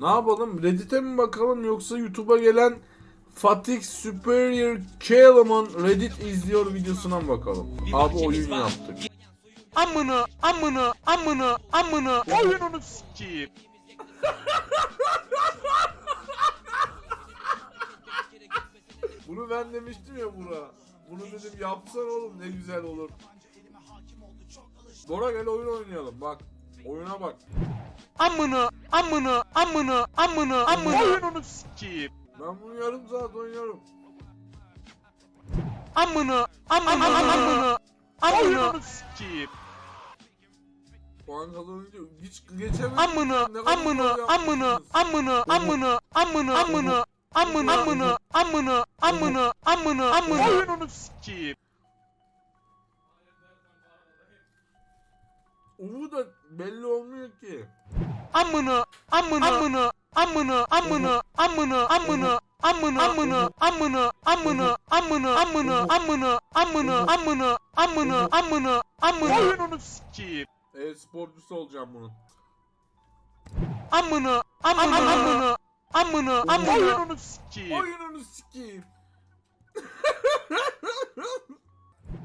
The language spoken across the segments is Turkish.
Ne yapalım? Reddit'e mi bakalım yoksa YouTube'a gelen Fatih Superior Callum'un Reddit izliyor videosuna mı bakalım? Abi oyun yaptık. Amına amına amına amına oyununu sikeyim. Bunu ben demiştim ya Bura. Bunu dedim yapsan oğlum ne güzel olur. Bora gel oyun oynayalım bak. Oyuna bak. Amına amına amına amına amına oyununu sikeyim. Ben bunu yarım saat oynuyorum. Amına amına amına amına oyununu sikeyim. Puan kazanınca hiç amına zor amına yapmışsınız. amına amına amına amına amına amına amına amına amına amına oyununu sikeyim. Uvu da belli olmuyor ki. amına amına amına amına amına amına amına amına amına amına amına amına amına amına amına amına amına amına amına oyununu sikeyim E-sporcusu olacağım bunun. amına amına amına amına amına oyununu sikeyim Oyununu sikeyim.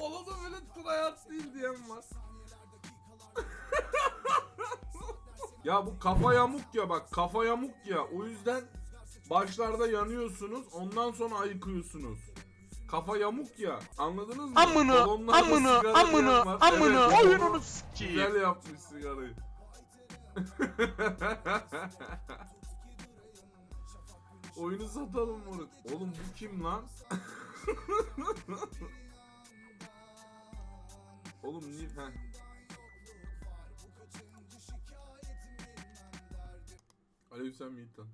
Bana da böyle tryhard değil diyen var. ya bu kafa yamuk ya bak kafa yamuk ya o yüzden başlarda yanıyorsunuz ondan sonra ayıkıyorsunuz. Kafa yamuk ya anladınız mı? Amına Kolonlarda amına sigara amına diyen var. Evet, oyununu sikeyim. Güzel yapmış sigarayı. Oyunu satalım moruk. Oğlum bu kim lan? Oğlum niye? Heh. Aleykümselam Yiğitan.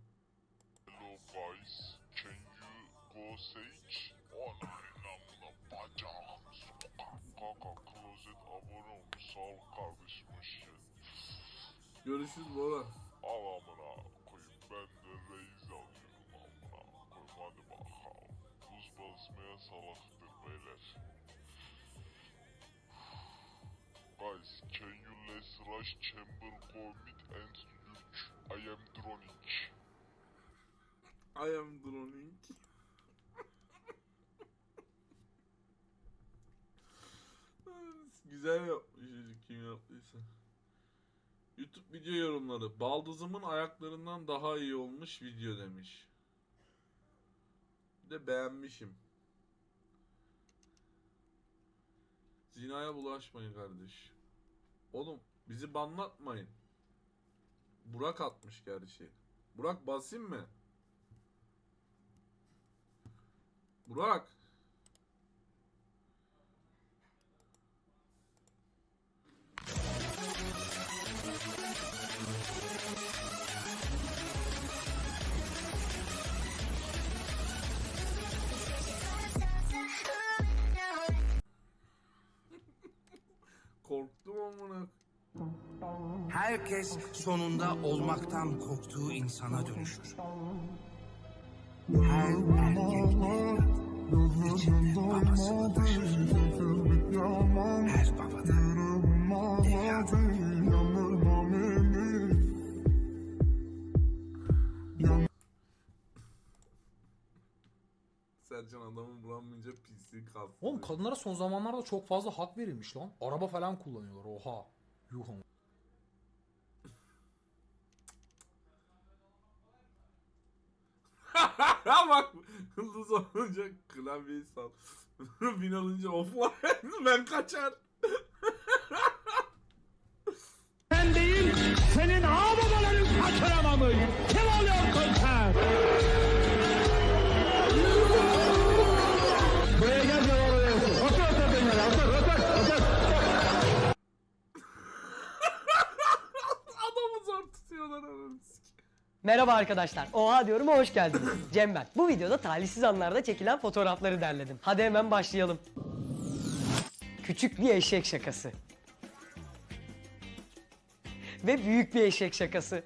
Hello guys, can you go sage? Ananın amına bacağım sokak. Kaka closet abone olmuş sağ ol kardeşim hoş geldin. Görüşürüz Bora. Al amına koyayım ben de reis Basmaya salaktır beyler. Guys, can you let's rush chamber commit and lurch? I am droning. I am droning. Güzel yapmış çocuk kim yaptıysa. YouTube video yorumları. Baldızımın ayaklarından daha iyi olmuş video demiş. De beğenmişim. Zinaya bulaşmayın kardeş. Oğlum bizi banlatmayın. Burak atmış gerçi. Burak basayım mı? Burak. Herkes sonunda olmaktan korktuğu insana dönüşür. Her erkek içinde babasını taşır. Her babada evladı. Sercan adamı bulamayınca PC kastı. Oğlum kadınlara son zamanlarda çok fazla hak verilmiş lan. Araba falan kullanıyorlar oha. Yuh Bak hızlı olunca klavyeyi sal. Bin alınca offline ben kaçar. Ben değil, senin ağababaların kaçıramamış. Kim oluyor konser? Buraya gel gel oraya otur. Otur benimle, otur otur otur. Adamın yazıyorlar ananı sikeyim. Merhaba arkadaşlar. Oha diyorum hoş geldiniz. Cem ben. Bu videoda talihsiz anlarda çekilen fotoğrafları derledim. Hadi hemen başlayalım. Küçük bir eşek şakası. Ve büyük bir eşek şakası.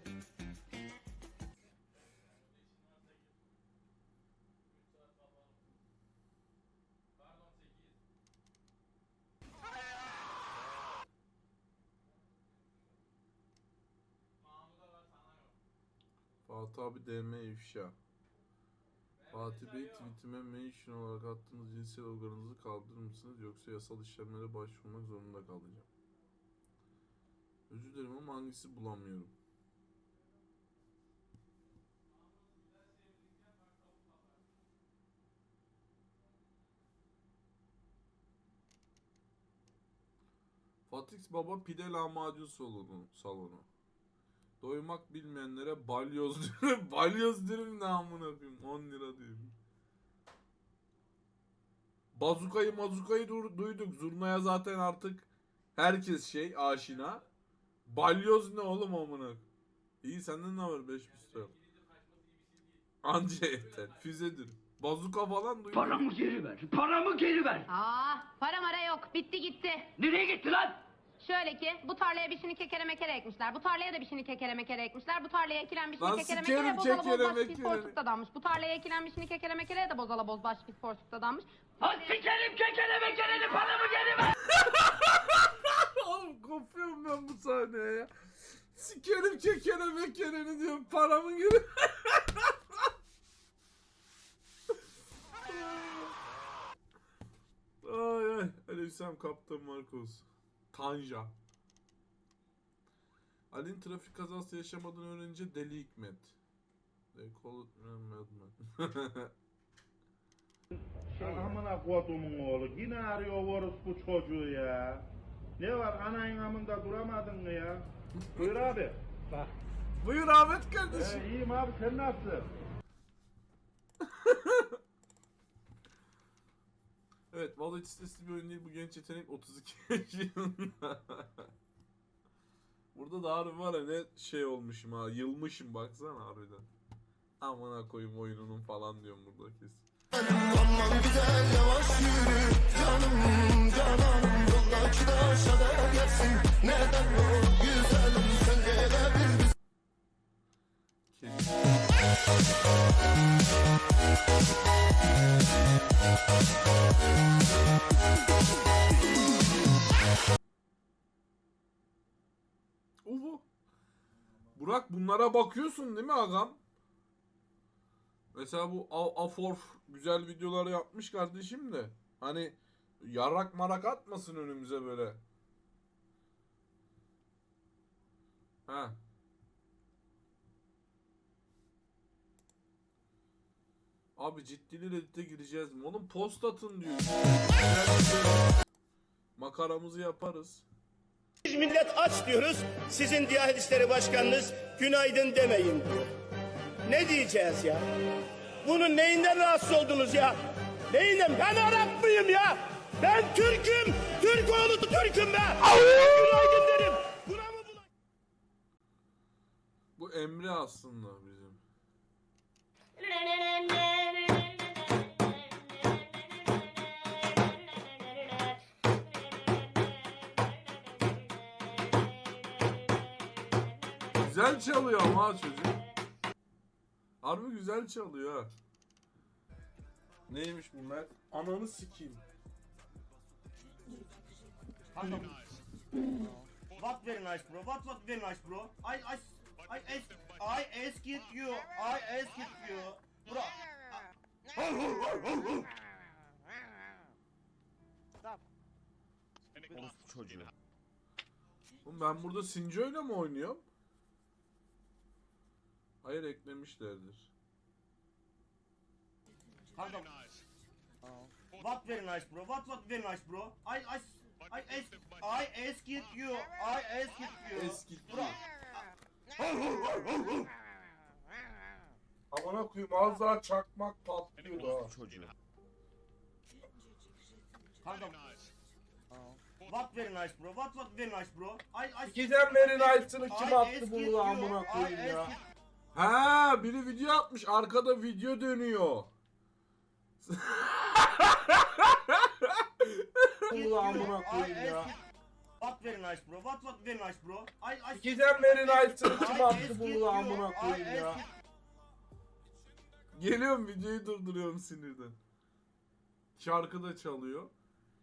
Fatih abi DM ifşa. Fatih Bey tweetime mention olarak attığınız cinsel organınızı kaldırır mısınız yoksa yasal işlemlere başvurmak zorunda kalacağım. Özür dilerim ama hangisi bulamıyorum. Fatih Baba pide lahmacun salonu. salonu. Doymak bilmeyenlere balyoz dürüm. balyoz dürüm ne amına koyayım 10 lira diyor. Bazukayı mazukayı du- duyduk. Zurnaya zaten artık herkes şey aşina. Balyoz ne oğlum amına? İyi senden ne var 5 lira? Anca yeter. Füzedir. Bazuka falan duyduk. Paramı geri ver. Paramı geri ver. Aa, para mara yok. Bitti gitti. Nereye gitti lan? Şöyle ki bu tarlaya bir şini kekere mekere ekmişler. Bu tarlaya da bir şini kekere mekere ekmişler. Bu tarlaya ekilen bir şini Lan kekere sikerim mekere bozala kekere bozbaş pis mekere. porsukta danmış. Bu tarlaya ekilen bir şini kekere mekereye de bozala bozbaş pis porsukta danmış. Lan sikerim kekere mekereni paramı geri ver. Oğlum kopuyorum ben bu sahneye ya. Sikerim kekere mekereni diyorum paramı geri. ay ay. Aleyküm Kaptan Marcos. Tanja. Ali'nin trafik kazası yaşamadığını öğrenince deli hikmet. They call it madman. Amına kodumun oğlu yine arıyor orospu çocuğu ya. Ne var anayın amında duramadın mı ya? Buyur abi. Bak. Buyur Ahmet kardeşim. Ee, iyiyim abi sen nasılsın? Evet, vallahi hiç stresli bir oyun değil. Bu genç yetenek 32 yaşında. Burada da harbi var ya ne şey olmuşum ha. Yılmışım baksana harbiden. Amına koyayım oyununun falan diyorum burada kesin. Kesin. Uvu. Burak bunlara bakıyorsun değil mi agam? Mesela bu Aforf güzel videolar yapmış kardeşim de. Hani yarak marak atmasın önümüze böyle. Ha. Abi ciddili reddite gireceğiz mi? Oğlum post atın diyor. Makaramızı yaparız. Biz millet aç diyoruz. Sizin Diyanet İşleri Başkanınız günaydın demeyin diyor. Ne diyeceğiz ya? Bunun neyinden rahatsız oldunuz ya? Neyinden? Ben Arap mıyım ya? Ben Türk'üm. Türk oğlu Türk'üm be. günaydın derim. Buna mı buna? Bu Emre aslında bizim. Güzel çalıyor ama çocuk. Harbi güzel çalıyor ha. Neymiş bu Mert? Ananı sikeyim. What very nice bro? What what very nice bro? I I I ask I ask it you. I ask it you. Bro. Çocuğu. Oğlum ben burada Sinco'yla mı oynuyorum? Hayır eklemişlerdir. Pardon. What very nice bro? What what very nice bro? I I I ask I ask it you. I ask it you. Eski. Bro. Amına koyayım az daha çakmak patlıyordu ha. Çocuğu. Pardon. What very nice bro. What what very nice bro. I I Giden beri Knight'ını kim I attı ask bunu you, amına I koyayım ya. ask Ha, biri video atmış. Arkada video dönüyor. bunu amına koyayım ya. What very nice bro. What what very nice bro. I I Giden beri Knight'ını kim attı bunu amına I koyayım ya. Geliyorum videoyu durduruyorum sinirden. Şarkı da çalıyor.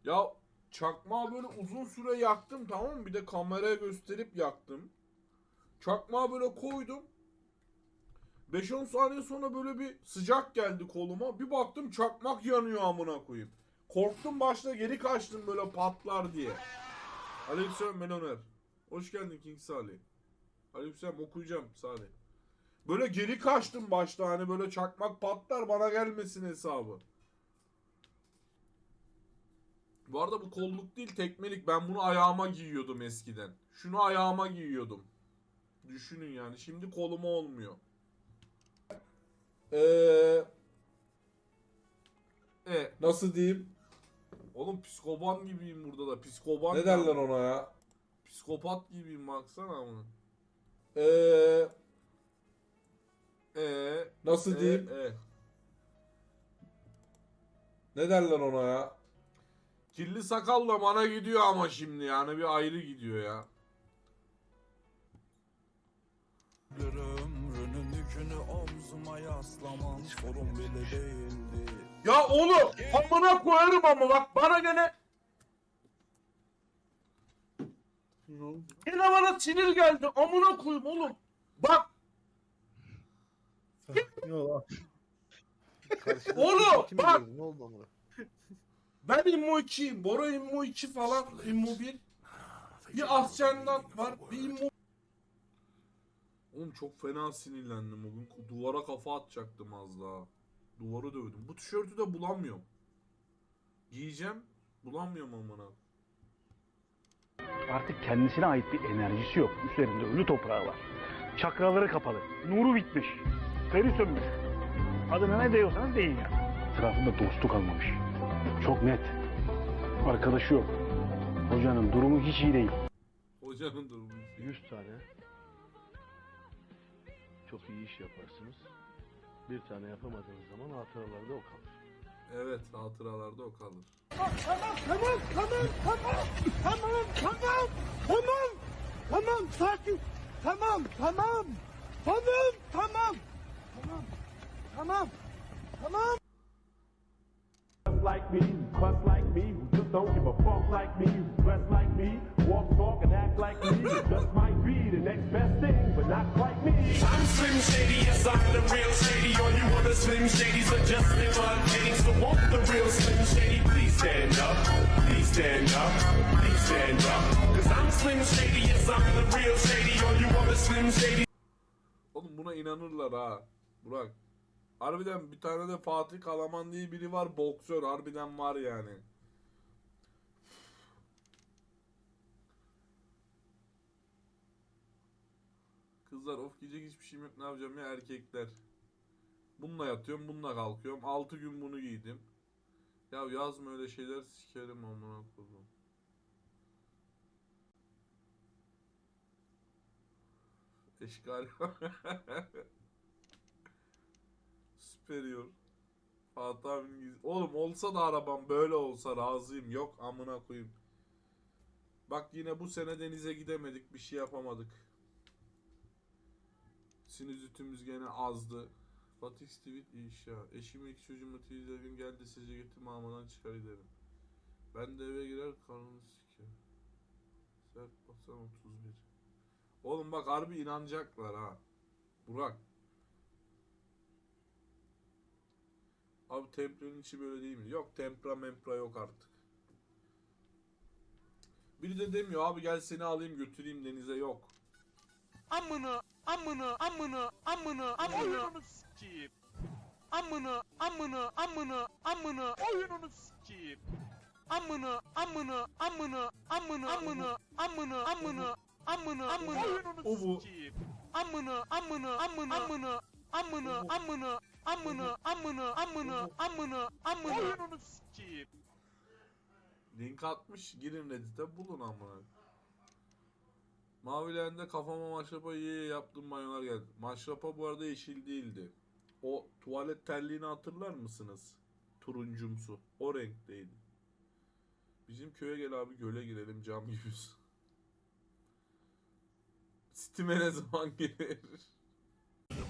Ya çakmağı böyle uzun süre yaktım tamam mı? Bir de kameraya gösterip yaktım. Çakmağı böyle koydum. 5-10 saniye sonra böyle bir sıcak geldi koluma. Bir baktım çakmak yanıyor amına koyayım. Korktum başta geri kaçtım böyle patlar diye. Aleykümselam Meloner. Hoş geldin King Salih. Aleykümselam okuyacağım Salih. Böyle geri kaçtım başta hani böyle çakmak patlar bana gelmesin hesabı. Bu arada bu kolluk değil tekmelik. Ben bunu ayağıma giyiyordum eskiden. Şunu ayağıma giyiyordum. Düşünün yani. Şimdi koluma olmuyor. Eee... E, nasıl diyeyim? Oğlum psikoban gibiyim burada da. Psikoban Ne derler ona ya? Psikopat gibiyim baksana ama. Eee... Ee, nasıl diyeyim? Ne derler ona ya? Kirli sakal da bana gidiyor ama şimdi yani bir ayrı gidiyor ya. Ömrünün yükünü omzuma yaslamam sorun bile değildi. Ya oğlum amına koyarım ama bak bana gene Yine bana sinir geldi amına koyayım oğlum. Bak Oğlum bak Ne oldu amına? ben immo 2'yim. Bora immo 2 falan immo 1. Bir Ascendan var bir immo Oğlum çok fena sinirlendim bugün. Duvara kafa atacaktım az daha. Duvarı dövdüm. Bu tişörtü de bulamıyorum. Giyeceğim. Bulamıyorum amına. Artık kendisine ait bir enerjisi yok. Üzerinde ölü toprağı var. Çakraları kapalı. Nuru bitmiş. Feri sönmüş. Adına ne diyorsanız deyin ya. Etrafında dostu kalmamış. Çok net. Arkadaşı yok. Hocanın durumu hiç iyi değil. Hocanın durumu. 100 tane çok iyi iş yaparsınız. Bir tane yapamadığınız zaman hatıralarda o kalır. Evet hatıralarda o kalır. Tamam tamam tamam tamam tamam tamam tamam tamam sakin tamam tamam tamam tamam tamam tamam tamam like me, who cuss like me, who just don't give a fuck like me, who dress like me, walk, talk, and act like me. It just might be the next best thing, but not quite me. I'm Slim Shady, yes I'm the real Shady. All you other Slim Shadys are just imitating. So won't the real Slim Shady please stand up? Please stand up, please stand up. Cause I'm Slim Shady, yes I'm the real Shady. All you other Slim Shady. Oğlum buna inanırlar ha. Burak. Harbiden bir tane de Fatih Kalaman diye biri var boksör. Harbiden var yani. Kızlar of giyecek hiçbir şeyim yok ne yapacağım ya erkekler. Bununla yatıyorum bununla kalkıyorum. 6 gün bunu giydim. Ya yazma öyle şeyler sikerim amına koyayım. Eşgal. Superior. Fatih abinin Oğlum olsa da arabam böyle olsa razıyım. Yok amına koyayım. Bak yine bu sene denize gidemedik. Bir şey yapamadık. Sinüzitimiz gene azdı. Fatih iş ya. Eşim iki çocuğumla izledim geldi sizi getirme amadan çıkar giderim. Ben de eve girer karnını siker. Sert basan 31. Oğlum bak harbi inanacaklar ha. Burak. Abi Tempra'nın içi böyle değil mi? Yok Tempra Mempra yok artık. Biri de demiyor abi gel seni alayım götüreyim denize yok. Amına amına amına amına amına sikeyim. Amına amına amına amına oyununu sikeyim. Amına amına amına amına amına amına amına amına amına oyununu sikeyim. Amına amına amına amına amına amına amına amına amına amına amına oyununu sikeyim. Link atmış. Girin Reddit'e bulun amına. Mavilerinde kafama maşrapa iyi yaptığım banyolar geldi. Maşrapa bu arada yeşil değildi. O tuvalet terliğini hatırlar mısınız? Turuncumsu. O renkteydi. Bizim köye gel abi göle girelim cam gibiyiz. Steam'e ne zaman gelir?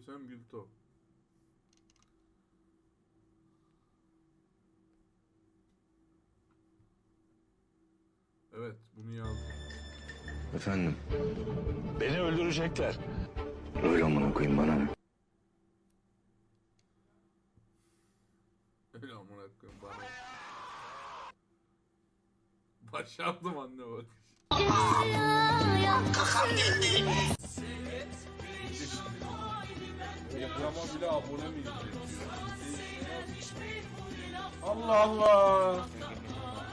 Aleykümselam Gülto. Evet, bunu yazdım. Efendim, Beni öldürecekler. öyle amına koyayım bana ne? Öyle amına koyayım bana. Başardım anne bak. Programa bile abone mi? Allah Allah.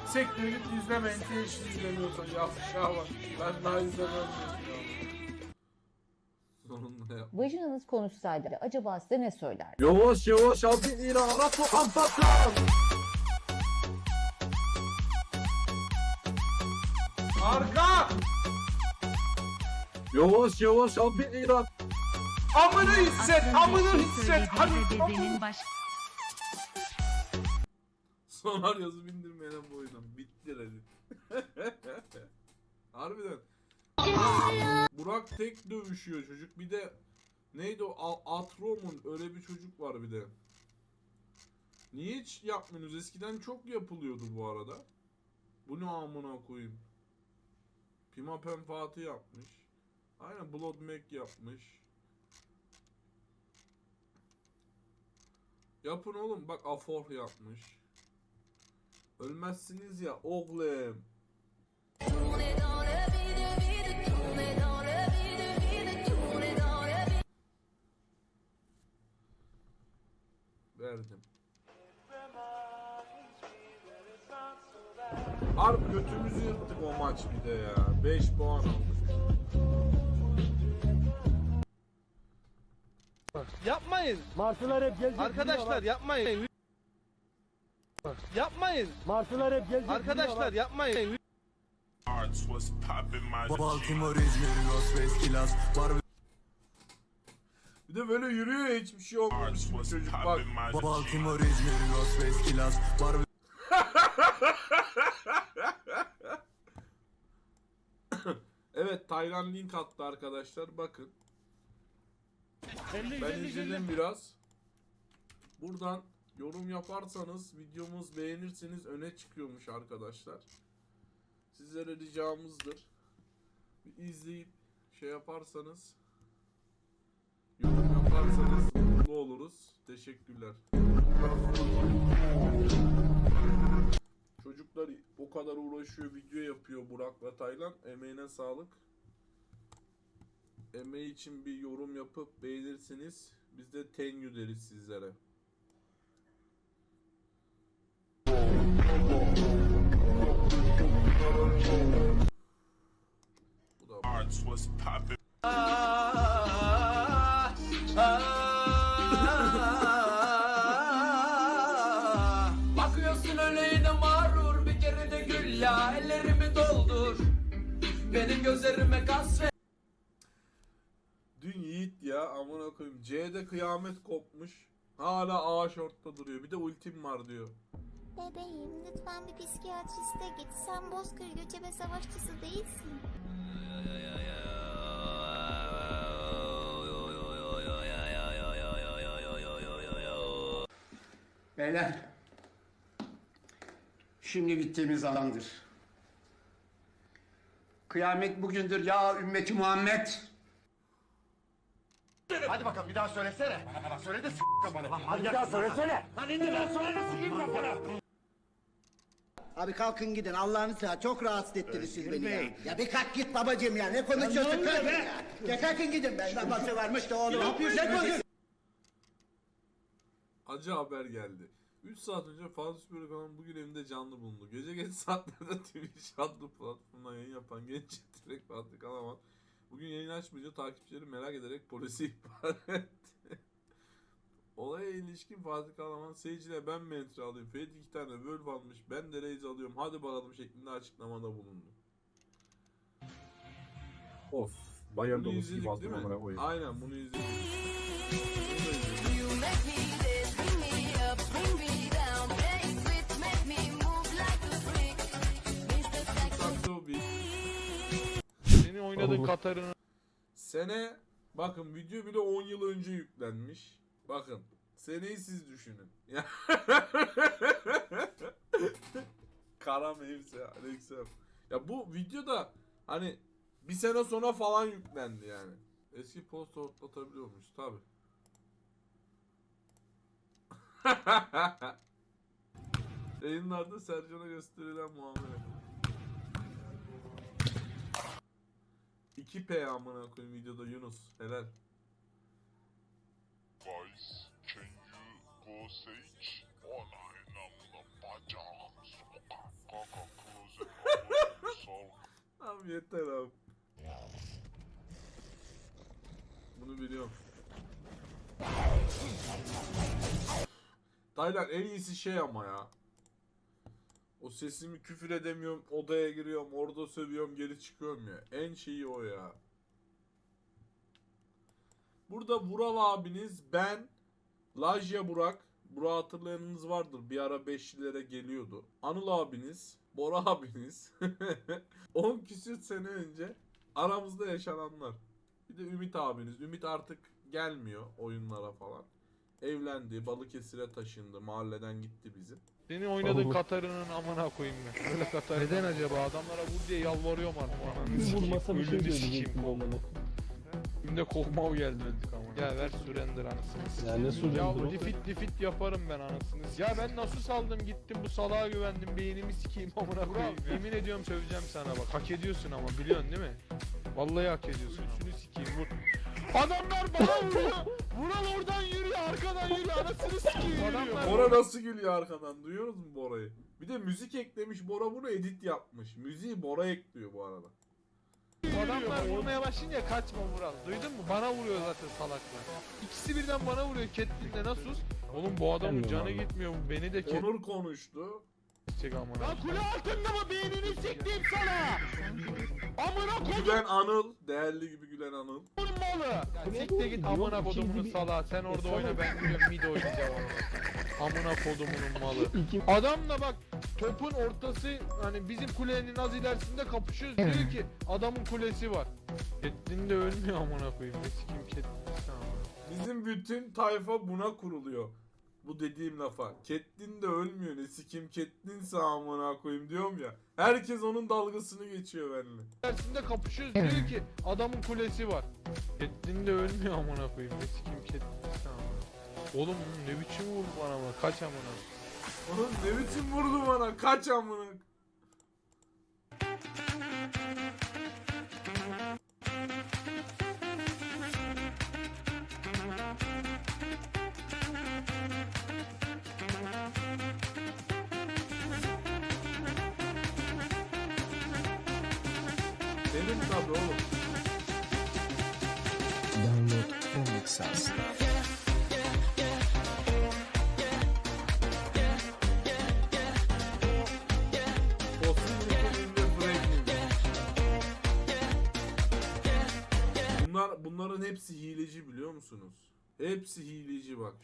Sekte git izleme. NTH izlemiyorsan ya aşağı bak. Ben daha izlemem. ya. Sonunda yap. Vajinanız konuşsaydı acaba size ne söyler? Yavaş yavaş abi İran'a sokan patron. Arka! Yavaş yavaş abi İran. Amını hisset, amını hisset. Hadi. Sonar yazı bindirmeyelim bu oyundan. Bitti Reddit. Harbiden. Burak tek dövüşüyor çocuk. Bir de neydi o A- Atrom'un öyle bir çocuk var bir de. Niye hiç yapmıyorsunuz? Eskiden çok yapılıyordu bu arada. Bu ne amına koyayım. Pimapen Fatih yapmış. Aynen Blood Mac yapmış. Yapın oğlum bak Afor yapmış. Ölmezsiniz ya oğlum. Verdim. Harbi götümüzü yırttık o maç bir de ya. 5 puan aldık. Yapmayın. Martılar hep gelecek. Arkadaşlar yapmayın. Yapmayın. Martılar hep gelecek. Arkadaşlar yapmayın. Baltimore, İzmir, Las Vegas, Bir de böyle yürüyor ya hiçbir şey olmamış gibi çocuk bak. Baltimore, İzmir, Las Vegas, Evet Taylan link attı arkadaşlar bakın. Ben izledim biraz. Buradan yorum yaparsanız videomuz beğenirseniz öne çıkıyormuş arkadaşlar. Sizlere ricamızdır. Bir izleyip şey yaparsanız yorum yaparsanız mutlu oluruz. Teşekkürler. Çocuklar o kadar uğraşıyor, video yapıyor Burak'la Taylan. Emeğine sağlık. Emeği için bir yorum yapıp beğenirsiniz. Biz de thank you deriz sizlere. Bu da. Bakıyorsun öyle yine mağrur bir kere de gül ya ellerimi doldur. Benim gözlerime kasvet. Amına koyayım. C'de kıyamet kopmuş. Hala A şortta duruyor. Bir de ultim var diyor. Bebeğim lütfen bir psikiyatriste git. Sen bozkır göçebe savaşçısı değilsin. Beyler. Şimdi bittiğimiz andır. Kıyamet bugündür ya ümmeti Muhammed. Hadi bakalım bir daha söylesene. Söyle de s*** kafanı. Hadi bir daha söylesene. Lan indi ben söyle s***im kafanı. Abi kalkın gidin Allah'ını seversen çok rahatsız ettiniz siz beni ya. Ya bir kalk git babacığım ya ne konuşuyorsun kalk ya. Ya kalkın gidin ben babası varmış da oğlum. Ne yapıyorsun? Acı haber geldi. 3 saat önce Fatih Süper Kanal bugün evimde canlı bulundu. Gece geç saatlerde Twitch adlı platformdan yayın yapan genç yetenek Fatih Kalaman bugün yayın açmayınca takipçileri merak ederek polisi ihbar etti. Olaya ilişkin Fatih Kalaman seyirciyle ben mi entry alayım? Ferit iki tane Wolf almış ben de Raze alıyorum hadi bakalım şeklinde açıklamada bulundu. Of. Bayır Bunu dolusu izledik gibi değil mi? koyayım. Aynen bunu izledik. Bunu da izledik. Oynadığın Katar'ın Sene bakın video bile 10 yıl önce yüklenmiş. Bakın seneyi siz düşünün. Kara mevsi Alexem. Ya bu video da hani bir sene sonra falan yüklendi yani. Eski post ortlatabiliyormuş tabi. Yayınlarda Sercan'a gösterilen muamele. 2P amına koyayım videoda Yunus. Helal. Guys, can you go sage? Ana inamla bacağım sokak. Kaka abone sal. Abi yeter abi. Bunu biliyorum. Taylan en iyisi şey ama ya. O sesimi küfür edemiyorum, odaya giriyorum, orada sövüyorum, geri çıkıyorum ya. En şeyi o ya. Burada Vural abiniz, ben, Lajya Burak, Burak hatırlayanınız vardır. Bir ara 5'lilere geliyordu. Anıl abiniz, Bora abiniz. 10 küsür sene önce aramızda yaşananlar. Bir de Ümit abiniz. Ümit artık gelmiyor oyunlara falan. Evlendi, Balıkesir'e taşındı, mahalleden gitti bizim. Senin oynadığın Katar'ının amına koyayım ben. Öyle Katar. Neden acaba? Adamlara vur diye yalvarıyorum artık. Ananı sikeyim. Ölümü sikeyim. Şimdi kokmav geldi öldük ama. Ya ver surrender anasını Ya ne surrender? Ya defit defit yaparım ben anasını. Ya ben nasıl saldım gittim bu salağa güvendim beynimi sikeyim amına koyayım. Yemin ediyorum söveceğim sana bak. Hak ediyorsun ama biliyorsun değil mi? Vallahi hak ediyorsun. Şunu sikeyim vur. Adamlar bana vuruyor. Vural oradan yürüyor, arkadan yürüyor. Anasını sikeyim Adamlar Bora nasıl gülüyor arkadan duyuyoruz mu Bora'yı? Bir de müzik eklemiş Bora bunu edit yapmış. Müziği Bora ekliyor bu arada. Adamlar vurmaya başlayınca kaçma Vural. Duydun mu? Bana vuruyor zaten salaklar. İkisi birden bana vuruyor. Catelyn'le nasıl? Oğlum bu adamın canı gitmiyor. Bu beni de ket... Onur konuştu. Çek amına. Lan kule altında mı beynini siktiğim sana? Amına kodumun Gülen Anıl, değerli gibi gülen Anıl. malı. Ya siktir git amına kodumunun salağı. Sen orada oyna ben gidiyorum mid oynayacağım amına. Amına kodumunun malı. Adam da bak topun ortası hani bizim kulenin az ilerisinde kapışıyoruz diyor ki adamın kulesi var. Catelyn de ölmüyor amına koyayım. Catelyn'si amına. Bizim bütün tayfa buna kuruluyor. Bu dediğim lafa. Catelyn de ölmüyor ne sikim Catelyn amına koyayım diyorum ya. Herkes onun dalgasını geçiyor benimle. İlerisinde kapışıyoruz diyor ki adamın kulesi var. Catelyn de ölmüyor amına koyayım. Ne sikeyim Catelyn'si amına. Oğlum ne biçim vurdu bana ama kaç amına. Oğlum ne biçim vurdu bana kaç amına. Bunlar, bunların hepsi hileci biliyor musunuz? Hepsi hileci bak.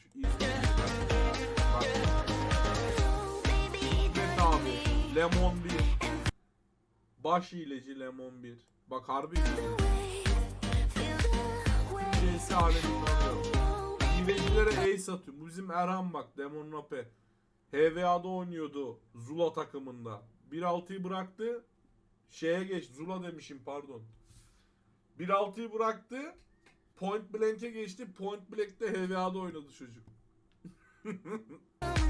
Şu abi. Lemon 1. Baş hileci Lemon 1. Bak harbi hileci. CS aleminde oynuyor. Hilecilere ace atıyor. Bu bizim Erhan bak. Demon Rape. HVA'da oynuyordu. Zula takımında. 1.6'yı bıraktı. Şeye geç. Zula demişim pardon. 1.6'yı bıraktı. Point Blank'e geçti. Point Blank'te HVA'da oynadı çocuk.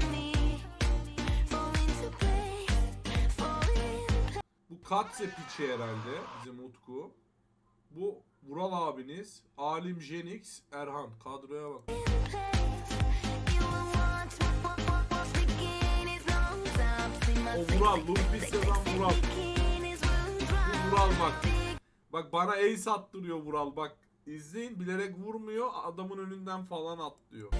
Bu Katse piçi herhalde. Bizim Utku. Bu Vural abiniz. Alim Jenix. Erhan. Kadroya bak. O Vural. Lumpy Sezan Vural. Bu Vural bak. Bak bana ace attırıyor Vural bak. İzleyin bilerek vurmuyor adamın önünden falan atlıyor.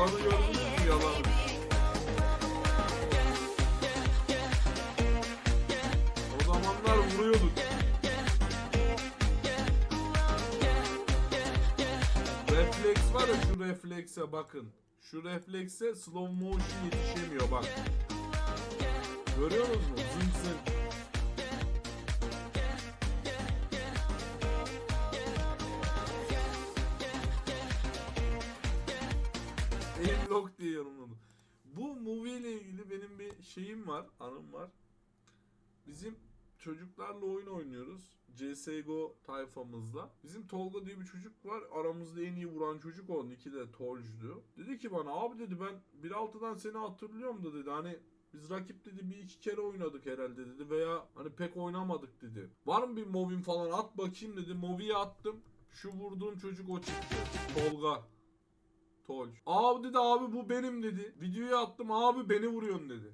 Yalanı gördünüz mü yalan? O zamanlar vuruyorduk. Refleks var ya şu reflekse bakın. Şu reflekse slow motion yetişemiyor bak. Görüyor musunuz? Zım. İlgili benim bir şeyim var, anım var. Bizim çocuklarla oyun oynuyoruz. CSGO tayfamızla. Bizim Tolga diye bir çocuk var. Aramızda en iyi vuran çocuk o. Niki de Tolc'du. Dedi ki bana abi dedi ben 1.6'dan seni hatırlıyorum da dedi. Hani biz rakip dedi bir iki kere oynadık herhalde dedi veya hani pek oynamadık dedi. Var mı bir movin falan at bakayım dedi. Movi'ye attım. Şu vurduğum çocuk o çıktı. Tolga. Tolc. Abi dedi abi bu benim dedi. Videoyu attım abi beni vuruyorsun dedi.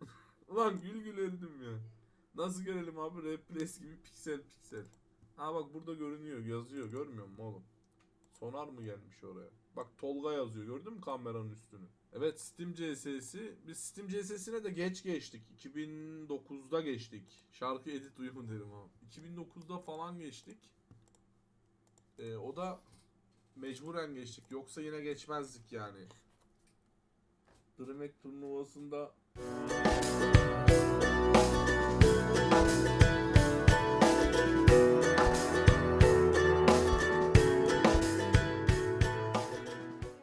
Ulan gül gül eridim ya. Nasıl görelim abi? Replace gibi piksel piksel. Ha bak burada görünüyor yazıyor görmüyor musun oğlum? Sonar mı gelmiş oraya? Bak Tolga yazıyor gördün mü kameranın üstünü? Evet Steam CS'si. Biz Steam CS'sine de geç geçtik. 2009'da geçtik. Şarkı edit uyumu derim ama. 2009'da falan geçtik. Ee, o da Mecburen geçtik. Yoksa yine geçmezdik yani. Dremek turnuvasında